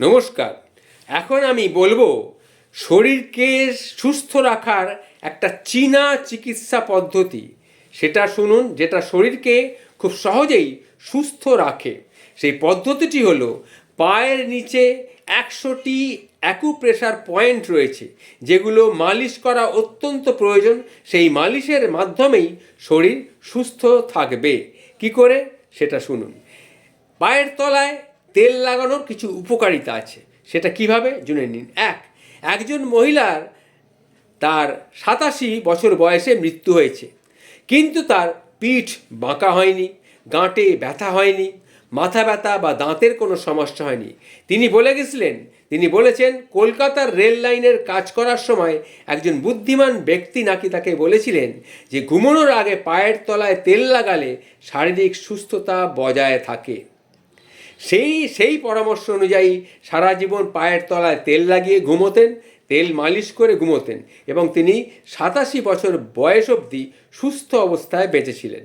নমস্কার। এখন আমি বলব, শরীরকে সুস্থ রাখার একটা চীনা চিকিৎসা পদ্ধতি। সেটা শুনুন, যেটা শরীরকে খুব সহজেই সুস্থ রাখে। সেই পদ্ধতিটি হলো, পায়ের নিচে একশোটি অ্যাকুপ্রেশার পয়েন্ট রয়েছে, যেগুলো মালিশ করা অত্যন্ত প্রয়োজন। সেই মালিশের মাধ্যমেই শরীর সুস্থ থাকবে। কি করে? সেটা শুনুন। পায়ের তলায় তেল লাগানোর কিছু উপকারিতা আছে। সেটা কীভাবে? জুনে নিন। এক, একজন মহিলার তার সাতাশি বছর বয়সে মৃত্যু হয়েছে। কিন্তু তার পিঠ বাঁকা হয়নি, গাঁটে ব্যথা হয়নি, মাথা ব্যথা বা দাঁতের কোনো সমস্যা হয়নি। তিনি বলে গেছিলেন, তিনি বলেছেন, কলকাতার রেল লাইনের কাজ করার সময় একজন বুদ্ধিমান ব্যক্তি নাকি তাকে বলেছিলেন যে, ঘুমানোর আগে পায়ের তলায় তেল লাগালে শারীরিক সুস্থতা বজায় থাকে। সেই সেই পরামর্শ অনুযায়ী সারা জীবন পায়ের তলায় তেল লাগিয়ে ঘুমোতেন, তেল মালিশ করে ঘুমোতেন এবং তিনি সাতাশি বছর বয়স অবধি সুস্থ অবস্থায় বেঁচেছিলেন।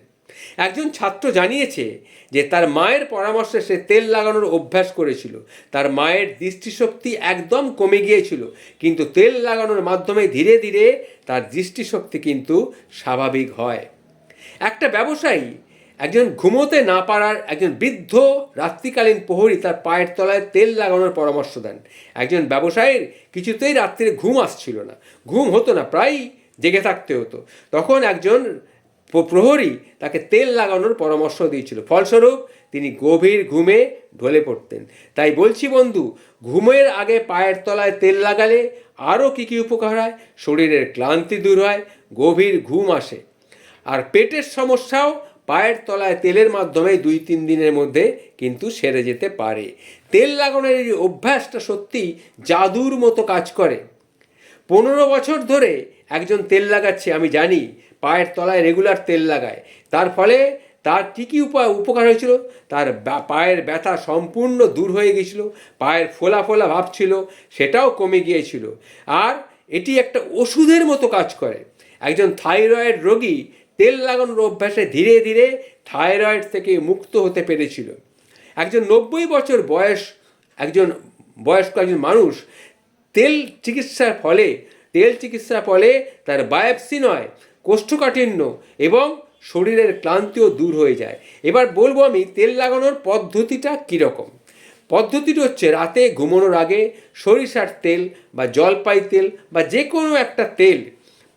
একজন ছাত্র জানিয়েছে যে তার মায়ের পরামর্শে সে তেল লাগানোর অভ্যাস করেছিল। তার মায়ের দৃষ্টিশক্তি একদম কমে গিয়েছিল, কিন্তু তেল লাগানোর মাধ্যমে ধীরে ধীরে তার দৃষ্টিশক্তি কিন্তু স্বাভাবিক হয়। একটা ব্যবসায়ী একজন ঘুমোতে না পারার একজন বৃদ্ধ রাত্রিকালীন প্রহরী তার পায়ের তলায় তেল লাগানোর পরামর্শ দেন। একজন ব্যবসায়ীর কিছুতেই রাত্রে ঘুম আসছিল না। ঘুম হতো না, প্রায়ই জেগে থাকতে হতো। তখন একজন প্রহরী তাকে তেল লাগানোর পরামর্শ দিয়েছিল। ফলস্বরূপ, তিনি গভীর ঘুমে ঢলে পড়তেন। তাই বলছি বন্ধু, ঘুমের আগে পায়ের তলায় তেল লাগালে আরও কী কী উপকার হয়? শরীরের ক্লান্তি দূর হয়, গভীর ঘুম আসে। আর পেটের সমস্যাও পায়ের তলায় তেলের মাধ্যমে দুই তিন দিনের মধ্যে কিন্তু সেরে যেতে পারে। তেল লাগানোর এই অভ্যাসটা সত্যি জাদুর মতো কাজ করে। পনেরো বছর ধরে একজন তেল লাগাচ্ছে, আমি জানি, পায়ের তলায় রেগুলার তেল লাগায়। তার ফলে তার কী কী উপায় উপকার হয়েছিল? তার পায়ের ব্যথা সম্পূর্ণ দূর হয়ে গেছিল পায়ের ফোলা ফোলা ভাব ছিল, সেটাও কমে গিয়েছিল। আর এটি একটা ওষুধের মতো কাজ করে। একজন থাইরয়েড রোগী তেল লাগানোর অভ্যাসে ধীরে ধীরে থাইরয়েড থেকে মুক্ত হতে পেরেছিল। একজন নব্বই বছর বয়স একজন বয়স্ক একজন মানুষ তেল চিকিৎসার ফলে, তেল চিকিৎসার ফলে তার বায়োপসি নয়, কোষ্ঠকাঠিন্য এবং শরীরের ক্লান্তিও দূর হয়ে যায়। এবার বলব আমি তেল লাগানোর পদ্ধতিটা কীরকম? পদ্ধতিটি হচ্ছে রাতে ঘুমানোর আগে সরিষার তেল বা জলপাই তেল বা যে কোনো একটা তেল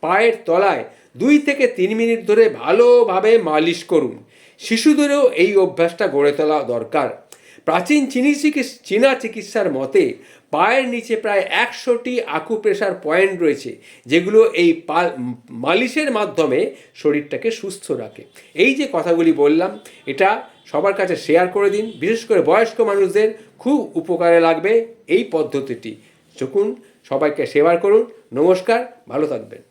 পায়ের তলায় দুই থেকে তিন মিনিট ধরে ভালোভাবে মালিশ করুন। শিশুদেরও এই অভ্যাসটা গড়ে তোলা দরকার। প্রাচীন চিনি চিকিৎসা, চীনা চিকিৎসার মতে পায়ের নিচে প্রায় একশোটি আকুপ্রেশার পয়েন্ট রয়েছে, যেগুলো এই মালিশের মাধ্যমে শরীরটাকে সুস্থ রাখে। এই যে কথাগুলি বললাম, এটা সবার কাছে শেয়ার করে দিন। বিশেষ করে বয়স্ক মানুষদের খুব উপকারে লাগবে এই পদ্ধতিটি। চকুন, সবাইকে সেবার করুন। নমস্কার, ভালো থাকবেন।